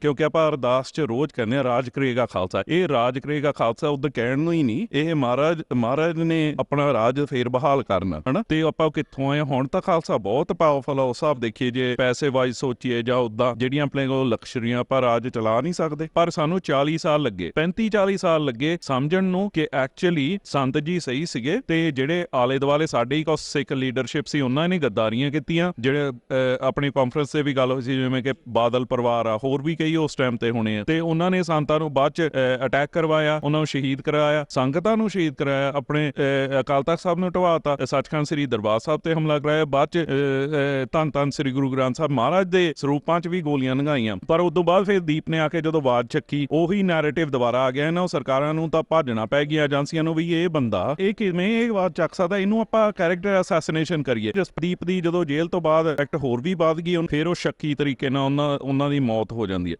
ਕਿਉਂਕਿ ਆਪਾਂ ਅਰਦਾਸ 'ਚ ਰੋਜ਼ ਕਹਿੰਦੇ ਆ ਰਾਜ ਕਰੇਗਾ ਖਾਲਸਾ। ਇਹ ਰਾਜ ਕਰੇਗਾ ਖਾਲਸਾ ਉਦੋਂ ਕਹਿਣ ਨੂੰ ਹੀ ਨਹੀਂ। ਇਹ ਮਹਾਰਾਜ ਮਹਾਰਾਜ ਨੇ ਆਪਣਾ ਰਾਜ ਫੇਰ ਬਹਾਲ ਕਰਨਾ ਹਨਾ? ਤੇ ਆਪਾਂ ਕਿੱਥੋਂ ਆਏ ਹੁਣ ਤਾਂ ਖਾਲਸਾ ਬਹੁਤ ਪਾਵਰਫੁਲ ਆ। ਉਸ ਹਿਸਾਬ ਦੇਖੀਏ ਜੇ ਪੈਸੇ ਵਾਈਜ਼ ਸੋਚੀਏ ਜਾਂ ਉਦਾਂ ਜਿਹੜੀਆਂ ਆਪਣੇ ਕੋਲ ਲਕਸ਼ਰੀਆਂ ਆਪਾਂ ਰਾਜ ਚਲਾ ਨਹੀਂ ਸਕਦੇ। ਪਰ ਸਾਨੂੰ 40 ਸਾਲ ਲੱਗੇ 35 40 ਸਾਲ ਲੱਗੇ ਸਮਝਣ ਨੂੰ ਕਿ ਐਕਚੁਅਲੀ ਸੰਤ ਜੀ ਸਹੀ ਸੀਗੇ ਤੇ ਜਿਹੜੇ ਆਲੇ ਦੁਆਲੇ ਸਾਡੇ ਹੀ ਕੁਛ ਸਿੱਖ ਲੀਡਰਸ਼ਿਪ ਸੀ ਉਹਨਾਂ ਨੇ ਗੱਦਾਰੀਆਂ ਕੀਤੀਆਂ। ਜਿਹੜੇ ਅਹ, ਆਪਣੀ ਕਾਨਫਰੰਸ ਤੇ ਵੀ ਗੱਲ ਹੋਈ ਸੀ ਜਿਵੇਂ ਕਿ ਬਾਦਲ ਪਰਿਵਾਰ ਆ ਹੋਰ ਵੀ ਕਈ ਉਸ ਟਾਈਮ ਤੇ ਹੋਣੇ ਆ। ਤੇ ਉਹਨਾਂ ਨੇ ਸੰਤਾਂ ਨੂੰ ਬਾਅਦ ਚ ਅਟੈਕ ਕਰਵਾਇਆ ਉਹਨਾਂ ਨੂੰ ਸ਼ਹੀਦ ਕਰਾਇਆ ਸੰਗਤਾਂ ਨੂੰ ਸ਼ਹੀਦ ਕਰਾਇਆ ਆਪਣੇ ਅਹ, ਅਕਾਲ ਤਖਤ ਸਾਹਿਬ ਨੂੰ ਢਵਾਤਾ ਸੱਚਖੰਡ ਸ੍ਰੀ ਦਰਬਾਰ ਸਾਹਿਬ ਤੇ ਹਮਲਾ ਕਰਾਇਆ ਬਾਅਦ ਚ ਧੰਨ ਧੰਨ ਸ੍ਰੀ ਗੁਰੂ ਗ੍ਰੰਥ ਸਾਹਿਬ ਮਹਾਰਾਜ ਦੇ ਸਰੂਪਾਂ ਚ ਵੀ ਗੋਲੀਆਂ ਲੰਘਾਈਆਂ। ਪਰ ਉਸ ਤੋਂ ਬਾਅਦ ਫਿਰ ਦੀਪ ਨੇ ਆ ਕੇ ਜਦੋਂ ਆਵਾਜ਼ ਚੱਕੀ ਉਹੀ ਨੈਰੇਟਿਵ ਦੁਬਾਰਾ ਆ ਗਿਆ ਇਹਨਾਂ ਸਰਕਾਰਾਂ ਨੂੰ ਤਾਂ ਭਾਜਣਾ ਪੈ ਗਿਆ ਏਜੰਸੀਆਂ ਨੂੰ ਵੀ ਇਹ ਬੰਦਾ ਇਹ ਕਿਵੇਂ ਇਹ ਆਵਾਜ਼ ਚੱਕ ਸਕਦਾ ਇਹਨੂੰ ਆਪਾਂ ਕੈਰੈਕਟਰ ਅਸੈਸੀਨੇਸ਼ਨ ਕਰੀਏ। ਜਸਪ੍ਰੀਤ ਦੀ ਜਦੋਂ ਜੇਲ੍ਹ ਤੋਂ ਬਾਅਦ ਐਕਟ ਹੋਰ ਵੀ ਵੱਧ ਗਈ ਹੁਣ ਫਿਰ ਉਹ ਸ਼ੱਕੀ ਤਰੀਕੇ ਨਾਲ ਉਹਨਾਂ ਉਹਨਾਂ ਦੀ ਮੌਤ ਹੋ ਜਾਂਦੀ ਹੈ।